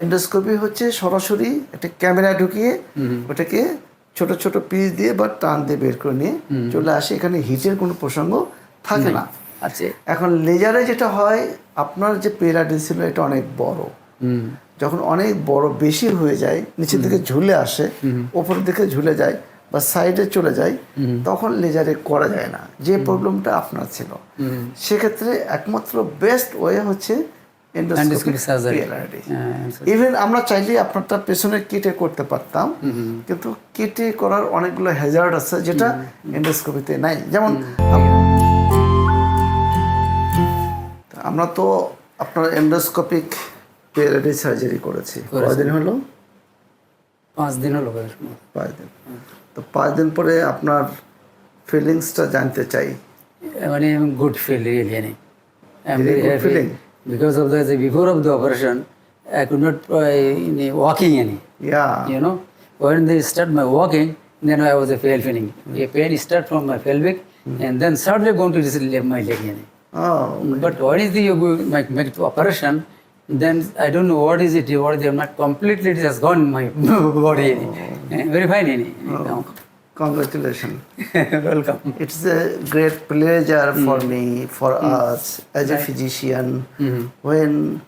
Endoscopy হচ্ছে সরাসরি একটা ক্যামেরা ঢুকিয়ে ওটাকে ছোট ছোট পিস দিয়ে বা টান দিয়ে বের করে নিয়ে চলে আসে। এখানে হিটের কোনো প্রসঙ্গ থাকে না। আচ্ছা এখন লেজারে যেটা হয় আপনার যে পেরাডি ছিল এটা অনেক বড়। যখন অনেক বড় বেশি হয়ে যায় নিচের দিকে ঝুলে আসে ওপরের দিকে ঝুলে যায় বা সাইডে চলে যায় তখন লেজারে করা যায় না। যে প্রবলেমটা আপনার ছিল। সেক্ষেত্রে একমাত্র বেস্ট ওয়ে হচ্ছে এন্ডোস্কোপিক সার্জারি ইভেন আমরা চাইলে আপনারটা পেছনে কেটে করতে পারতাম কিন্তু কেটে করার অনেকগুলো হ্যাজার্ড আছে যেটা এন্ডোস্কোপিতে নাই। যেমন আমরা তো আপনার এন্ডোস্কোপিক পেরাডি সার্জারি করেছি। কয়দিন হলো? পাঁচ দিন হলো পাঁচ দিন। তো পাঁচ দিন পরে আপনার ফিলিংসটা জানতে চাই। মানে good feel really any because of the, before of the operation, I could not uh, walking any. Yeah. You know, when they start my walking, then I was a fail feeling. a pain start from my pelvic, mm. and then suddenly going to this my leg. Any. Oh. Okay. But what is the my, the operation? Then I don't know what is it. What is it? Not completely it has gone in my body. Oh. Eh, very fine. Any. Oh. Congratulations. Welcome. It's a great pleasure mm. for me, for mm. us, as right. a physician, mm-hmm. when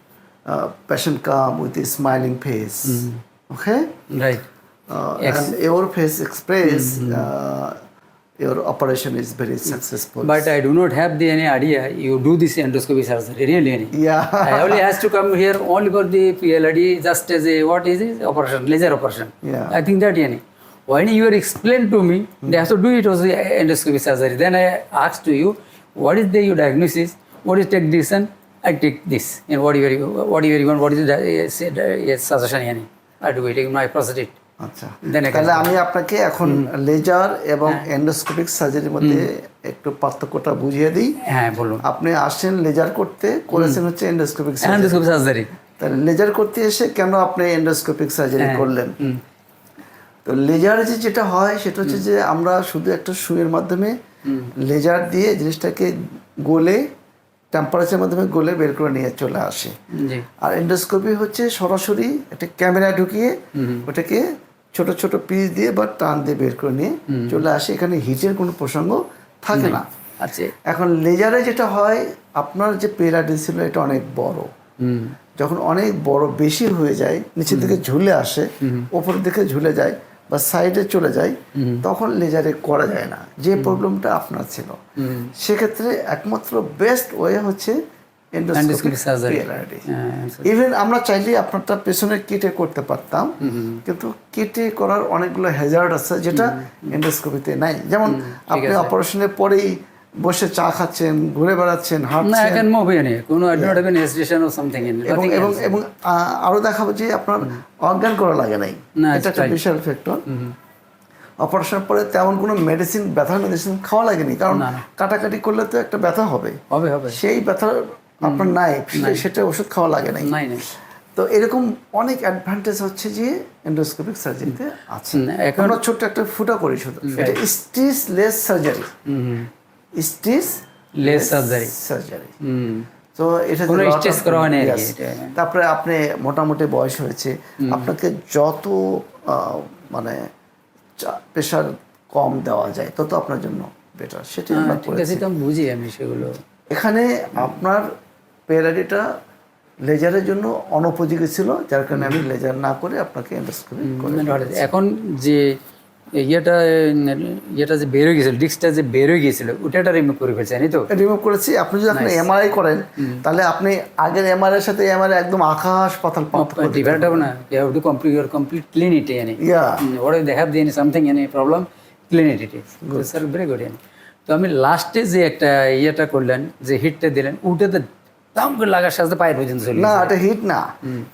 a patient come with a smiling face, Mm. okay? Right. Uh. And your face express mm-hmm. uh, your operation is very mm. successful. But I do not have the any idea you do this endoscopy surgery really. Yeah. I only has to come here only for the PLD just as a what is it operation laser operation. Yeah. I think that any. When you are explained to me, mm. they have to do it the endoscopy surgery. Then I asked to you, what is the your diagnosis? What is take this and I take this. And what you are what you want, what is the yes, yes, suggestion any. I do it, I process it. আচ্ছা তাহলে আমি আপনাকে এখন laser এবং endoscopic সার্জারির মধ্যে একটু পার্থক্যটা বুঝিয়ে দিই হ্যাঁ বলুন আপনি আসছেন লেজার করতে করেছেন হচ্ছে এন্ডোস্কোপিক সার্জারি তাহলে লেজার করতে এসে কেন আপনি এন্ডোস্কোপিক সার্জারি করলেন তো লেজারে যে যেটা হয় সেটা হচ্ছে যে আমরা শুধু একটা সুইয়ের মাধ্যমে লেজার দিয়ে জিনিসটাকে গলে টেম্পারেচারের মাধ্যমে গলে বের করে নিয়ে চলে আসে। আর এন্ডোস্কোপি হচ্ছে সরাসরি একটা ক্যামেরা ঢুকিয়ে ওটাকে ছোট ছোট পিস দিয়ে বা টান দিয়ে বের করে নিয়ে চলে আসে। এখানে হিটের কোনো প্রসঙ্গ থাকে না। আচ্ছা এখন লেজারে যেটা হয় আপনার যে ছিল এটা অনেক বড়। যখন অনেক বড় বেশি হয়ে যায় নিচের দিকে ঝুলে আসে ওপরের দিকে ঝুলে যায় বা সাইডে চলে যায় তখন লেজারে করা যায় না। যে প্রবলেমটা আপনার ছিল। সেক্ষেত্রে একমাত্র বেস্ট ওয়ে হচ্ছে surgery. হ্যাঁ, ইভেন আমরা চাইলে আপনারটা পেছনে কেটে করতে পারতাম কিন্তু কেটে করার অনেকগুলো হ্যাজার্ড আছে যেটা এন্ডোস্কোপিতে নাই। যেমন আপনি অপারেশনের পরেই বসে চা খাচ্ছেন ঘুরে বেড়াচ্ছেন হাঁটছেন। মুভি কোনো not hesitation or something in এবং এবং এবং আরও দেখাবো যে আপনার অজ্ঞান করা লাগে নাই। এটা একটা বিশাল ফ্যাক্টর অপারেশনের পরে তেমন কোনো মেডিসিন ব্যথার মেডিসিন খাওয়া লাগেনি। কারণ কাটাকাটি করলে তো একটা ব্যথা হবে। হবে হবে। সেই ব্যথা আপনার নাই। সেটা ওষুধ খাওয়া লাগে নাই। নাই নাই। তো এরকম অনেক অ্যাডভান্টেজ হচ্ছে যে এন্ডোস্কোপিক সার্জারিতে আছে। আমরা ছোট্ট একটা ফুটা করি শুধু। এটা stitchless surgery stitchless surgery surgery তো এটা কোনো করা। তারপরে আপনি মোটামুটি বয়স হয়েছে। আপনাকে যত মানে প্রেশার কম দেওয়া যায় তত আপনার জন্য বেটার আমরা করেছি। আছে বুঝি আমি সেগুলো। এখানে আপনার পেরাডিটা লেজারের জন্য অনুপযোগী ছিল যার কারণে আমি লেজার না করে আপনাকে এন্ডোস্কোপি এখন যে ইয়েটা ইয়েটা যে বের হয়ে গেছিল ডিস্কটা যে বের হয়ে গিয়েছিল ওটা রিমুভ করে ফেলছে জানি তো। রিমুভ করেছি। আপনি যদি আপনি এমআরআই করেন তাহলে আপনি আগের এমআরআই এর সাথে এমআরআই একদম আকাশ পাতাল ডিফারেন্ট হবে না। You have to complete your complete clean it any have any something any problem clean it it sir very good তো আমি লাস্টে যে একটা ইয়েটা করলেন যে হিটটা দিলেন ওটাতে দাম করে লাগার সাথে পায়ের পর্যন্ত চলে না এটা হিট না।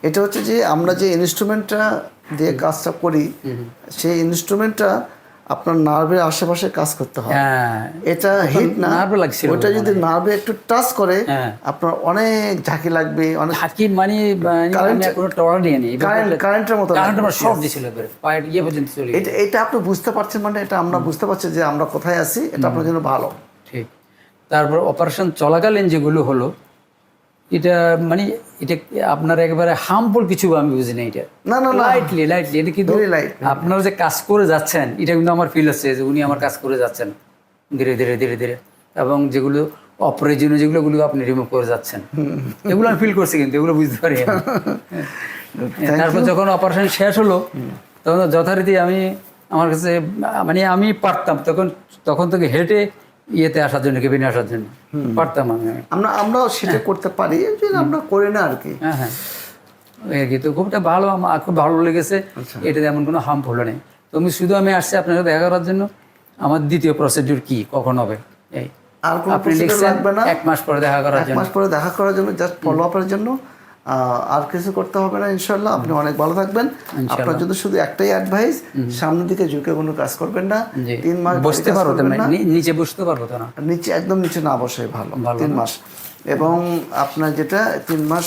এটা হচ্ছে যে আমরা যে ইনস্ট্রুমেন্টটা দিয়ে কাজটা করি সেই ইনস্ট্রুমেন্টটা আপনার নার্ভের আশেপাশে কাজ করতে হয়। হ্যাঁ। এটা হিট না নার্ভে লাগছিল। ওটা যদি নার্ভে একটু টাচ করে হ্যাঁ। আপনার অনেক ঝাঁকি লাগবে অনেক থাকি মানে মানে কোনো টলার নিয়ে নিই কারেন্ট কারেন্টের মতো লাগবে। আমার শর্ট দিছিল পায়ের ইয়ে পর্যন্ত চলে এটা এটা আপনি বুঝতে পারছেন মানে এটা আমরা বুঝতে পারছি যে আমরা কোথায় আছি এটা আপনার জন্য ভালো। ঠিক। তারপর অপারেশন চলাকালীন যেগুলো হলো এটা মানে এটা আপনার একেবারে হার্মফুল কিছু আমি বুঝি না এটা। না, না। লাইটলি লাইটলি এটা কিন্তু. আপনারা যে কাজ করে যাচ্ছেন এটা কিন্তু আমার ফিল হচ্ছে যে উনি আমার কাজ করে যাচ্ছেন। ধীরে ধীরে ধীরে ধীরে। এবং যেগুলো অপ্রয়োজনীয় যেগুলো ওগুলো আপনি রিমুভ করে যাচ্ছেন। এগুলো আমি ফিল করছি কিন্তু এগুলো বুঝতে পারি আমি। তারপর যখন অপারেশন শেষ হলো তখন যথারীতি আমি আমার কাছে মানে আমি পারতাম তখন তখন থেকে হেঁটে ইয়েতে আসার জন্য কেবিনে আসার জন্য। পারতাম আমি। আমরা আমরাও সেটা করতে পারি জন্য আমরা করি না আর কি। হ্যাঁ হ্যাঁ। তো খুবটা ভালো আমার খুব ভালো লেগেছে। আচ্ছা। এটাতে এমন কোনো হার্ম হলো নেই। তো আমি শুধু আমি আসছি আপনার সাথে দেখা করার জন্য। আমার দ্বিতীয় প্রসিডিউর কি কখন হবে? এই। আর কোনো আপনি লাগবে না। এক মাস পরে দেখা করার এক মাস পরে দেখা করার জন্য জাস্ট ফলো আপের জন্য। আর কিছু করতে হবে না ইনশাল্লাহ আপনি অনেক ভালো থাকবেন। আপনার জন্য শুধু একটাই অ্যাডভাইস সামনের দিকে ঝুঁকে কোনো কাজ করবেন না। তিন মাস বসতে পারব। নিচে বসতে পারব না? নিচে একদম নিচে না বসাই ভালো। তিন মাস। এবং আপনার যেটা তিন মাস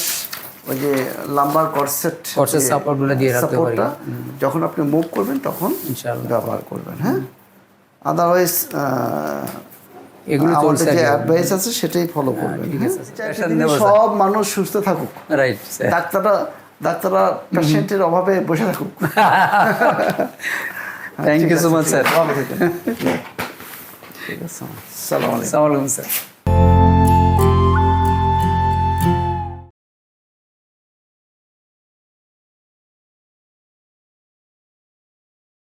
ওই যে লাম্বার করসেট Corset support গুলো দিয়ে রাখতে পারি। যখন আপনি মুভ করবেন তখন ইনশাআল্লাহ। ব্যবহার করবেন হ্যাঁ? আদারওয়াইজ এগুলো চলছে যে অ্যাডভাইস আছে সেটাই ফলো করবেন ঠিক হ্যাঁ? Pressure দিনে নেওয়া সব মানুষ সুস্থ থাকুক রাইট ডাক্তাররা ডাক্তাররা পেশেন্টের অভাবে বসে থাকুক। Thank you so much sir ঠিক আছে। সালাম আলাইকুম। স্যার